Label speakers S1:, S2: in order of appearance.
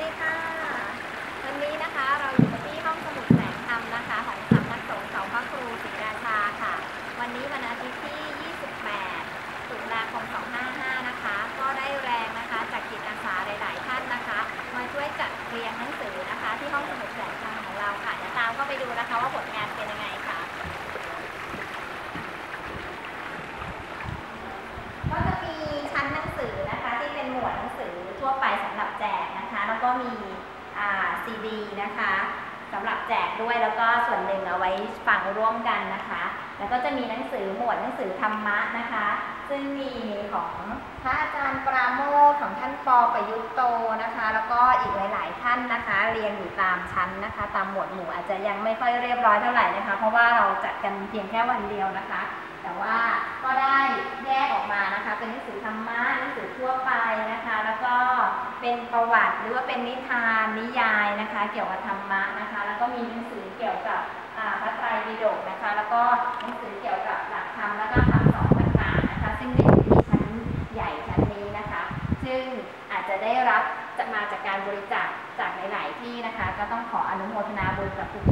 S1: ดีค่ะ วันนี้นะคะเราอยู่กันที่ห้องสมุดแสงธรรมนะคะ ของสำนักสงฆ์เขาพระครูศรีราชาค่ะ วันนี้วันอาทิตย์ที่ 28 ตุลาคม 25 มีอ่าซีดีนะคะสำหรับแจกด้วยแล้วก็ส่วนหนึ่งเอาไว้ฟังร่วมกันนะคะ แล้วก็จะมีหนังสือหมวดหนังสือธรรมะนะคะ ซึ่งมีของพระอาจารย์ปราโมทของท่านปอประยุทธ์โตนะคะ แล้วก็อีกหลาย ๆ ท่านนะคะ เรียงอยู่ตามชั้นนะคะ ตามหมวดหมู่อาจจะยังไม่ค่อยเรียบร้อยเท่าไหร่นะคะ เพราะว่าเราจัดกันเพียงแค่วันเดียวนะคะ แต่ว่าก็ได้แยกออกมานะคะ เป็นหนังสือธรรมะหนังสือทั่วไป เป็นประวัติหรือว่าเป็นนิทานนิยายนะคะ เกี่ยวกับธรรมะนะคะ แล้วก็มีหนังสือเกี่ยวกับพระไตรปิฎกนะคะ แล้วก็หนังสือเกี่ยวกับหลักธรรมแล้วก็คำสอนต่างๆนะคะ ซึ่งเป็นชั้นใหญ่ชั้นนี้นะคะ ซึ่งอาจจะได้รับจะมาจากการบริจาคจากหลาย ๆ ที่นะคะ ก็ต้องขออนุโมทนาบุญกับทุก